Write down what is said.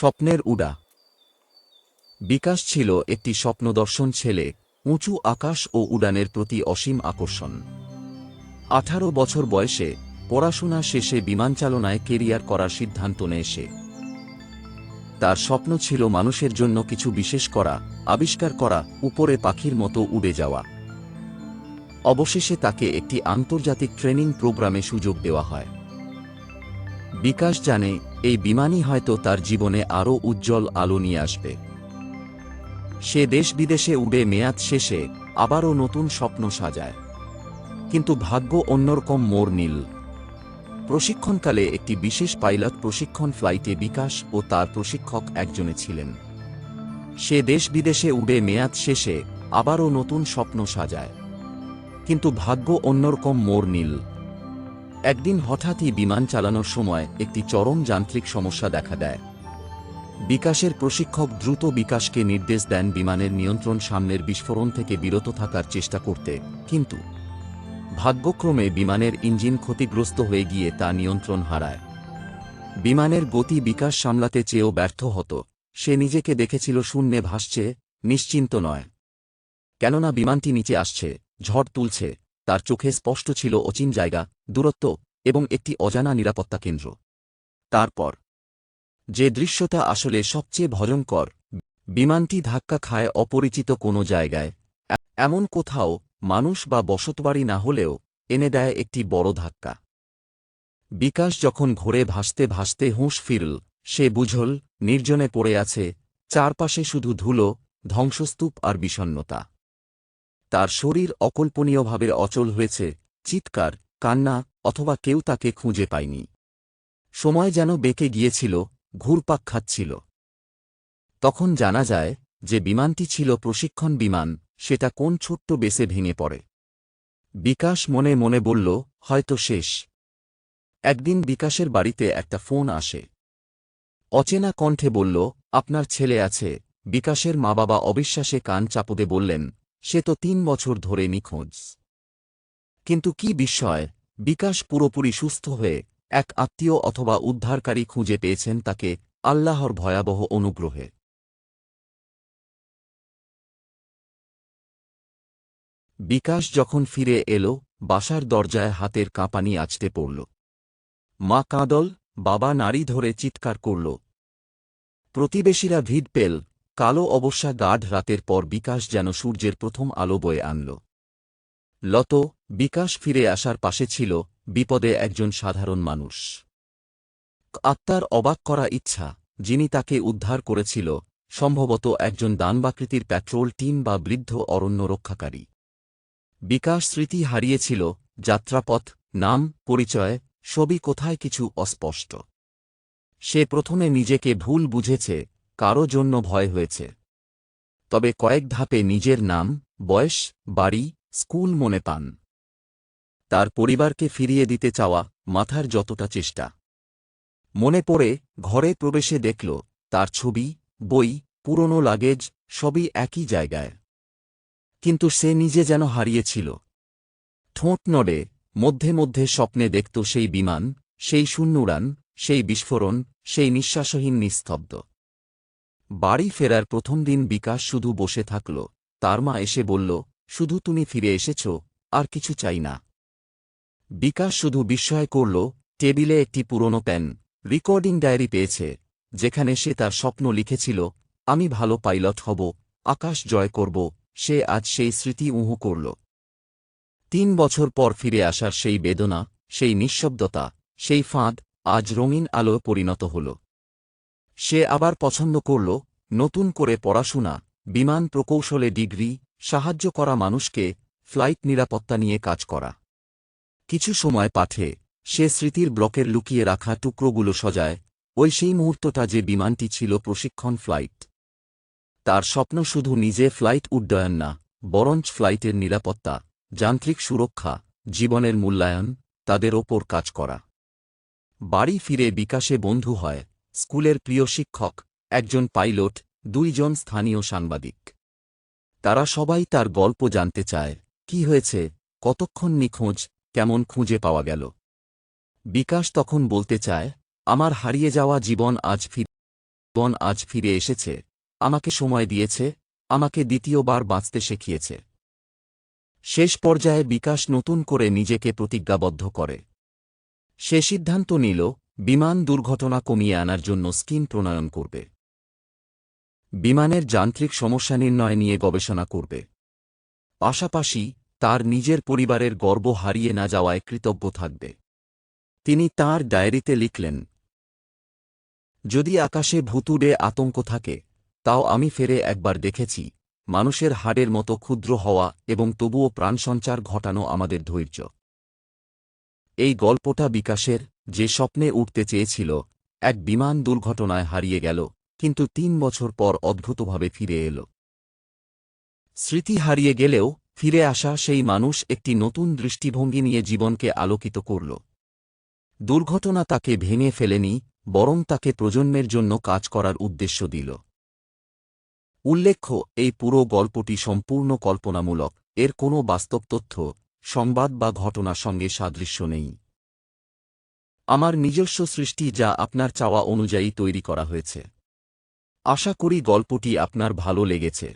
স্বপ্নের উড়া। বিকাশ ছিল একটি স্বপ্নদর্শন ছেলে, উঁচু আকাশ ও উড়ানের প্রতি অসীম আকর্ষণ। আঠারো বছর বয়সে পড়াশোনা শেষে বিমান চালনায় কেরিয়ার করার সিদ্ধান্ত নেয় তার স্বপ্ন ছিল মানুষের জন্য কিছু বিশেষ করা, আবিষ্কার করা, উপরে পাখির মতো উড়ে যাওয়া। অবশেষে তাকে একটি আন্তর্জাতিক ট্রেনিং প্রোগ্রামে সুযোগ দেওয়া হয়। বিকাশ জানে এই বিমানই হয়তো তার জীবনে আরও উজ্জ্বল আলো নিয়ে আসবে। সে দেশ বিদেশে উড়ে মেয়াদ শেষে আবারও নতুন স্বপ্ন সাজায়। কিন্তু ভাগ্য অন্যরকম মোর নীল। প্রশিক্ষণকালে একটি বিশেষ পাইলট প্রশিক্ষণ ফ্লাইটে বিকাশ ও তার প্রশিক্ষক একজনে ছিলেন। সে দেশ বিদেশে উড়ে মেয়াদ শেষে আবারও নতুন স্বপ্ন সাজায়। কিন্তু ভাগ্য অন্যরকম মোর নীল। একদিন হঠাৎই বিমান চালানোর সময় একটি চরম যান্ত্রিক সমস্যা দেখা দেয়। বিকাশের প্রশিক্ষক দ্রুত বিকাশকে নির্দেশ দেন বিমানের নিয়ন্ত্রণ সামনের বিস্ফোরণ থেকে বিরত থাকার চেষ্টা করতে। কিন্তু ভাগ্যক্রমে বিমানের ইঞ্জিন ক্ষতিগ্রস্ত হয়ে গিয়ে তা নিয়ন্ত্রণ হারায়। বিমানের গতি বিকাশ সামলাতে চেয়েও ব্যর্থ হতো। সে নিজেকে দেখেছিল শূন্যে ভাসছে, নিশ্চিন্ত নয়। কেননা বিমানটি নিচে আসছে, ঝড় তুলছে। তার চোখে স্পষ্ট ছিল অচিন জায়গা, দূরত্ব এবং একটি অজানা নিরাপত্তা কেন্দ্র। তারপর, যে দৃশ্যটা আসলে সবচেয়ে ভয়ঙ্কর, বিমানটি ধাক্কা খায় অপরিচিত কোনো জায়গায়। এমন কোথাও মানুষ বা বসতবাড়ি না হলেও এনে দেয় একটি বড় ধাক্কা। বিকাশ যখন ঘোরে ভাসতে ভাসতে হুঁশ ফিরল, সে বুঝল, নির্জনে পড়ে আছে, চারপাশে শুধু ধুলো, ধ্বংসস্তূপ আর বিষণ্নতা তার শরীর অকল্পনীয়ভাবে অচল হয়েছে, চিৎকার, কান্না, অথবা কেউ তাকে খুঁজে পায়নি। সময় যেন বেঁকে গিয়েছিল, ঘুরপাক খাচ্ছিল। তখন জানা যায় যে বিমানটি ছিল প্রশিক্ষণ বিমান, সেটা কোন ছোট্ট বেসে ভেঙে পড়ে। বিকাশ মনে মনে বলল, হয়তো শেষ। একদিন বিকাশের বাড়িতে একটা ফোন আসে। অচেনা কণ্ঠে বলল, আপনার ছেলে আছে। বিকাশের মা বাবা অবিশ্বাসে কান চাপদে বললেন সে তো তিন বছর ধরে নিখোঁজ। কিন্তু কি বিস্ময় বিকাশ পুরোপুরি সুস্থ হয়ে এক আত্মীয় অথবা উদ্ধারকারী খুঁজে পেয়েছেন তাকে আল্লাহর ভয়াবহ অনুগ্রহে। বিকাশ যখন ফিরে এলো, বাসার দরজায় হাতের কাঁপানি আছতে পড়ল। মা কাঁদল, বাবা নারী ধরে চিৎকার করল। প্রতিবেশীরা ভিড় পেল কালো অবস্যা গাঢ় রাতের পর বিকাশ যেন সূর্যের প্রথম আলো বয়ে আনল। লত, বিকাশ ফিরে আসার পাশে ছিল বিপদে একজন সাধারণ মানুষ। আত্মার অবাক করা ইচ্ছা, যিনি তাকে উদ্ধার করেছিল, সম্ভবত একজন দানবাকৃতির প্যাট্রোল টিম বা বৃদ্ধ অরণ্য রক্ষাকারী। বিকাশ স্মৃতি হারিয়েছিল, যাত্রাপথ, নাম, পরিচয়, সবই কোথায় কিছু অস্পষ্ট। সে প্রথমে নিজেকে ভুল বুঝেছে কারও জন্য ভয় হয়েছে। তবে কয়েক ধাপে নিজের নাম, বয়স, বাড়ি, স্কুল মনে পান। তার পরিবারকে ফিরিয়ে দিতে চাওয়া মাথার যতটা চেষ্টা। মনে পড়ে ঘরে প্রবেশে দেখল, তার ছবি, বই, পুরনো লাগেজ সবই একই জায়গায়। কিন্তু সে নিজে যেন হারিয়েছিল। ঠোঁট নড়ে, মধ্যে মধ্যে স্বপ্নে দেখত সেই বিমান, সেই শূন্যুড়ান সেই বিস্ফোরণ, সেই নিঃশ্বাসহীন নিস্তব্ধ। বাড়ি ফেরার প্রথম দিন বিকাশ শুধু বসে থাকল। তার মা এসে বলল, শুধু তুমি ফিরে এসেছ, আর কিছু চাই না। বিকাশ শুধু বিস্ময় করল, টেবিলে একটি পুরনো পেন, রেকর্ডিং ডায়েরি পেয়েছে, যেখানে সে তার স্বপ্ন লিখেছিল, আমি ভালো পাইলট হব, আকাশ জয় করব। সে আজ সেই স্মৃতি উহু করল। তিন বছর পর ফিরে আসার সেই বেদনা, সেই নিঃশব্দতা, সেই ফাঁদ আজ রঙিন আলো পরিণত হল। সে আবার পছন্দ করল, নতুন করে পড়াশোনা, বিমান প্রকৌশলে ডিগ্রি, সাহায্য করা মানুষকে, ফ্লাইট নিরাপত্তা নিয়ে কাজ করা। কিছু সময় পাঠে, সে স্মৃতির ব্লকের লুকিয়ে রাখা টুকরোগুলো সজায়, ওই সেই মুহূর্তটা যে বিমানটি ছিল প্রশিক্ষণ ফ্লাইট। তার স্বপ্ন শুধু নিজে ফ্লাইট উড্ডয়ন না, বরঞ্চ ফ্লাইটের নিরাপত্তা, যান্ত্রিক সুরক্ষা, জীবনের মূল্যায়ন, তাদের ওপর কাজ করা। বাড়ি ফিরে বিকাশে বন্ধু হয় স্কুলের প্রিয় শিক্ষক, একজন পাইলট, দুইজন স্থানীয় সাংবাদিক। তারা সবাই তার গল্প জানতে চায়, কি হয়েছে? কতক্ষণ নিখোঁজ? কেমন খুঁজে পাওয়া গেল? বিকাশ তখন বলতে চায়, আমার হারিয়ে যাওয়া জীবন আজ ফিরে বন আজ ফিরে এসেছে। আমাকে সময় দিয়েছে, আমাকে দ্বিতীয়বার বাঁচতে শিখিয়েছে। শেষ পর্যায়ে বিকাশ নতুন করে নিজেকে প্রতিজ্ঞাবদ্ধ করে। সে সিদ্ধান্ত নিল বিমান দুর্ঘটনা কমিয়ে আনার জন্য স্কিম প্রণয়ন করবে। বিমানের যান্ত্রিক সমস্যা নির্ণয় নিয়ে গবেষণা করবে। পাশাপাশি, তার নিজের পরিবারের গর্ব হারিয়ে না যাওয়ায় কৃতজ্ঞ থাকবে। তিনি তার ডায়েরিতে লিখলেন, যদি আকাশে ভুতুড়ে আতঙ্ক থাকে, তাও আমি ফেরে একবার দেখেছি, মানুষের হাড়ের মতো ক্ষুদ্র হওয়া এবং তবুও প্রাণসঞ্চার ঘটানো আমাদের ধৈর্য। এই গল্পটা বিকাশের যে স্বপ্নে উঠতে চেয়েছিল, এক বিমান দুর্ঘটনায় হারিয়ে গেল, কিন্তু তিন বছর পর অদ্ভুতভাবে ফিরে এল। স্মৃতি হারিয়ে গেলেও, ফিরে আসা সেই মানুষ একটি নতুন দৃষ্টিভঙ্গি নিয়ে জীবনকে আলোকিত করল। দুর্ঘটনা তাকে ভেঙে ফেলেনি, বরং তাকে প্রজন্মের জন্য কাজ করার উদ্দেশ্য দিল। উল্লেখ্য, এই পুরো গল্পটি সম্পূর্ণ কল্পনামূলক, এর কোনো বাস্তব তথ্য, সংবাদ বা ঘটনার সঙ্গে সাদৃশ্য নেই। আমার নিজস্ব সৃষ্টি যা আপনার চাওয়া অনুযায়ী তৈরি করা হয়েছে। আশা করি গল্পটি আপনার ভালো লেগেছে।